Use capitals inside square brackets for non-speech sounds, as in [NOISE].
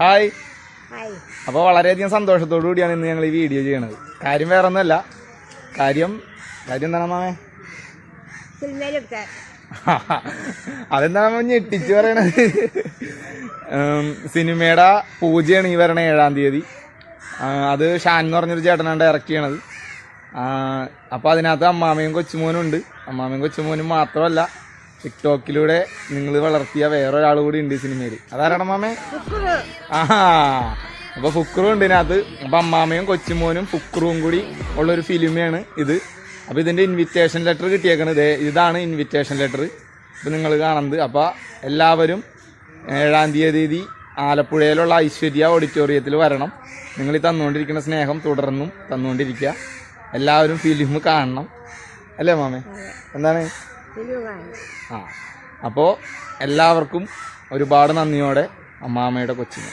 Hi. അപ്പോൾ വളരെയധികം സന്തോഷത്തോടു കൂടിയാണ് ഇന്ന് ഞങ്ങൾ ഈ വീഡിയോ ചെയ്യണത്. കാര്യം വേറെ ഒന്നുമല്ല കാര്യം കാര്യം എന്താണ് മാമേ? [LAUGHS] അതെന്താണ് മാമ ഞെട്ടിച്ച് പറയണത്? സിനിമയുടെ പൂജയാണ് ഈ വരണ ഏഴാം തീയതി. അത് ഷാൻ എന്ന് പറഞ്ഞൊരു ചേട്ടനാണ് ഡയറക്റ്റ് ചെയ്യണത്. അപ്പോൾ അതിനകത്ത് അമ്മാമയും കൊച്ചുമോനും ഉണ്ട് അമ്മാമയും കൊച്ചുമോനും മാത്രമല്ല ടിക്ടോക്കിലൂടെ നിങ്ങൾ വളർത്തിയ വേറൊരാൾ കൂടി ഉണ്ട് ഈ സിനിമയിൽ. അതാരാണ് മാമേ? ആഹാ. അപ്പൊ ഫുക്രും ഉണ്ട് അത്. അപ്പൊ അമ്മാമയും കൊച്ചുമോനും ഫുക്രുവും കൂടി ഉള്ള ഒരു ഫിലിമയാണ് ഇത്. അപ്പൊ ഇതിന്റെ ഇൻവിറ്റേഷൻ ലെറ്റർ കിട്ടിയേക്കണത് ഇതാണ് ഇൻവിറ്റേഷൻ ലെറ്റർ ഇപ്പൊ നിങ്ങൾ കാണുന്നത്. അപ്പൊ എല്ലാവരും ഏഴാം തീയതി ആലപ്പുഴയിലുള്ള ഐശ്വര്യ ഓഡിറ്റോറിയത്തിൽ വരണം. നിങ്ങൾ ഈ തന്നുകൊണ്ടിരിക്കുന്ന സ്നേഹം തുടർന്നും തന്നുകൊണ്ടിരിക്കുക. എല്ലാവരും ഫിലിം കാണണം. അല്ലേ മാമേ? എന്താണ്? ആ അപ്പോൾ എല്ലാവർക്കും ഒരുപാട് നന്ദിയോടെ അമ്മാമ്മയുടെ കൊച്ചിന്